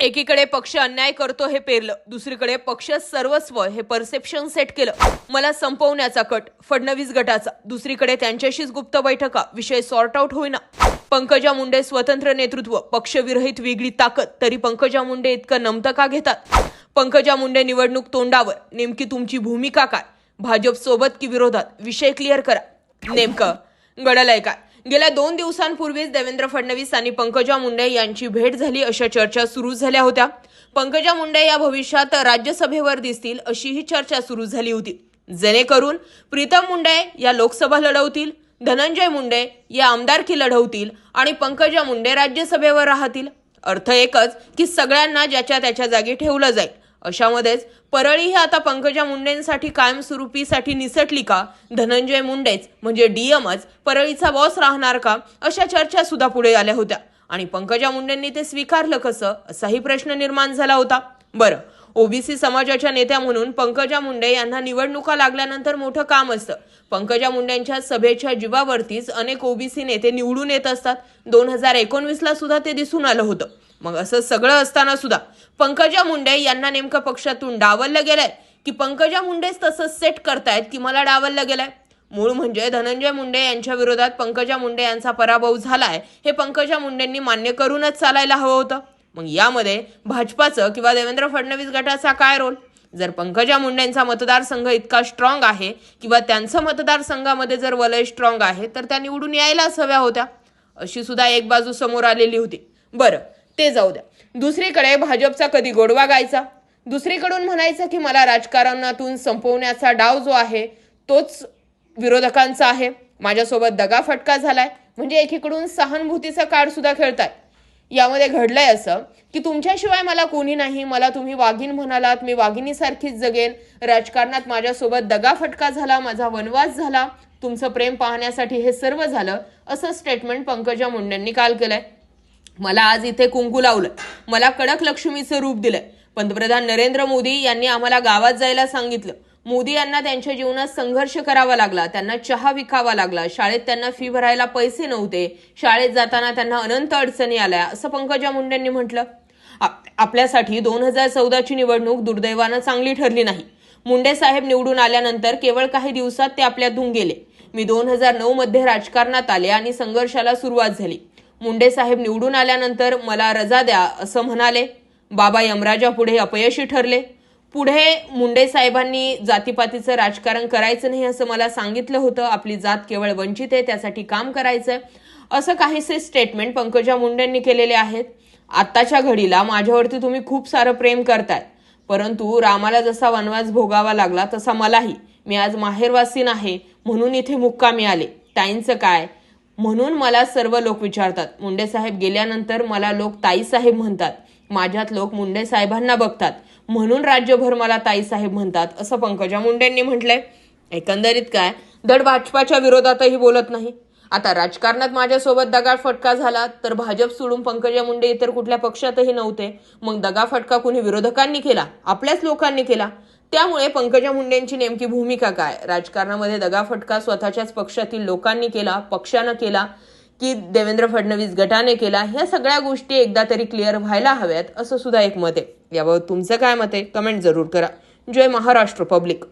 एकीकडे पक्ष अन्याय करतो हे पेरलं दुसरीकडे पक्ष सर्वस्व हे परसेप्शन सेट केलं. मला संपवण्याचा कट फडणवीस गटाचा दुसरीकडे त्यांच्याशीच गुप्त बैठका विषय सॉर्ट आउट होईना. पंकजा मुंडे स्वतंत्र नेतृत्व पक्षविरहित वेगळी ताकद तरी पंकजा मुंडे इतकं नमतं का घेतात? पंकजा मुंडे निवडणूक तोंडावर नेमकी तुमची भूमिका काय? भाजप सोबत की विरोधात? विषय क्लिअर करा. नेमकं घडलंय काय? गेल्या दोन दिवसांपूर्वीच देवेंद्र फडणवीस आणि पंकजा मुंडे यांची भेट झाली अशा चर्चा सुरू झाल्या होत्या. पंकजा मुंडे या भविष्यात राज्यसभेवर दिसतील अशीही चर्चा सुरू झाली होती. जेणेकरून प्रीतम मुंडे या लोकसभा लढवतील धनंजय मुंडे या आमदारकी लढवतील आणि पंकजा मुंडे राज्यसभेवर राहतील. अर्थ एकच की सगळ्यांना ज्याच्या त्याच्या जागी ठेवलं जाईल. अशामध्येच परळी ही आता पंकजा मुंडेंसाठी कायमस्वरूपीसाठी निसटली का? धनंजय मुंडेच म्हणजे डीएमच परळीचा बॉस राहणार का? अशा चर्चा सुद्धा पुढे आल्या होत्या. आणि पंकजा मुंडेंनी ते स्वीकारलं कसं? असाही प्रश्न निर्माण झाला होता. बरं. ओबीसी समाजाच्या नेत्या म्हणून पंकजा मुंडे यांना निवडणुका लागल्यानंतर मोठं काम असतं. पंकजा मुंडेंच्या सभेच्या जीवावरतीच अनेक ओबीसी नेते निवडून येत असतात. दोन हजार एकोणवीसला सुद्धा ते दिसून आलं होतं. मग असं सगळं असताना सुद्धा पंकजा मुंडे यांना नेमकं पक्षातून डावललं गेलंय. की पंकजा मुंडेच तसं सेट करतायत की मला डावललं गेलंय? मूळ म्हणजे धनंजय मुंडे यांच्या विरोधात पंकजा मुंडे यांचा पराभव झालाय हे पंकजा मुंडेंनी मान्य करूनच चालायला हवं होतं. मग यामध्ये भाजपाचं किंवा देवेंद्र फडणवीस गटाचा काय रोल? जर पंकजा मुंडेंचा मतदारसंघ इतका स्ट्रॉंग आहे किंवा त्यांचं मतदारसंघामध्ये जर वलय स्ट्रॉंग आहे तर त्या निवडून यायलाच हव्या होत्या. अशी सुद्धा एक बाजू समोर आलेली होती. बरं ते जाऊ द्या. दुसरीकडे भाजपचा कधी गोडवा गायचा? दुसरीकडून म्हणायचं की मला राजकारणातून संपवण्याचा डाव जो आहे तोच विरोधकांचा आहे. माझ्यासोबत दगाफटका झालाय. म्हणजे एकीकडून सहानुभूतीचा कार्ड सुद्धा खेळताय यामध्ये घडलंय असं की तुमच्याशिवाय मला कोणी नाही मला तुम्ही वाघीण म्हणालात मी वाघिणीसारखीच जगेन. राजकारणात माझ्यासोबत दगाफटका झाला माझा वनवास झाला तुमचं प्रेम पाहण्यासाठी हे सर्व झालं असं स्टेटमेंट पंकजा मुंडेंनी काल केलंय. मला आज इथे कुंकू लावलं मला कडक लक्ष्मीचं रूप दिलंय. पंतप्रधान नरेंद्र मोदी यांनी आम्हाला गावात जायला सांगितलं. मोदी यांना त्यांच्या जीवनात संघर्ष करावा लागला त्यांना चहा विकावा लागला शाळेत त्यांना फी भरायला पैसे नव्हते शाळेत जाताना त्यांना अनंत अडचणी आल्या असं पंकजा मुंडेंनी म्हटलं. आप- आपल्यासाठी दोन हजार चौदाची निवडणूक दुर्दैवानं चांगली ठरली नाही. मुंडे साहेब निवडून आल्यानंतर केवळ काही दिवसात ते आपल्यातून गेले मी दोन हजार नऊ मध्ये राजकारणात आले आणि संघर्षाला सुरुवात झाली. मुंडे साहेब निवडून आल्यानंतर मला रजा द्या असं म्हणाले. बाबा यमराजा पुढे अपयशी ठरले. पुढे मुंडे साहेबांनी जातीपातीचं राजकारण करायचं नाही असं मला सांगितलं होतं. आपली जात केवळ वंचित आहे त्यासाठी काम करायचं असं काहीसे स्टेटमेंट पंकजा मुंडेंनी केलेले आहेत. आत्ताच्या घडीला माझ्यावरती तुम्ही खूप सारं प्रेम करताय. परंतु रामाला जसा वनवास भोगावा लागला तसा मलाही. मी आज माहेरवासीन आहे म्हणून इथे मुक्कामी आले. ताईंचं काय? म्हणून मला सर्व लोक विचारतात. मुंडे साहेब गेल्यानंतर मला लोक ताई साहेब म्हणतात. माझ्यात लोक मुंडे साहेबांना बघतात. म्हणून राज्यभर मला ताईसाहेब म्हणतात असं पंकजा मुंडेंनी म्हटलंय. एकंदरीत काय? धड भाजपाच्या विरोधातही बोलत नाही. आता राजकारणात माझ्यासोबत दगाफटका झाला तर भाजप सोडून पंकजा मुंडे इतर कुठल्या पक्षातही नव्हते. मग दगाफटका कुणी विरोधकांनी केला? आपल्याच लोकांनी केला? त्यामुळे पंकजा मुंडेंची नेमकी भूमिका काय? राजकारणामध्ये दगाफटका स्वतःच्याच पक्षातील लोकांनी केला पक्षानं केला की देवेंद्र फडणवीस गटाने केला ह्या सगळ्या गोष्टी एकदा तरी क्लिअर व्हायला हव्यात असं सुद्धा एक मत आहे. याबाबत तुमचं काय मत आहे? कमेंट जरूर करा. जय महाराष्ट्र पब्लिक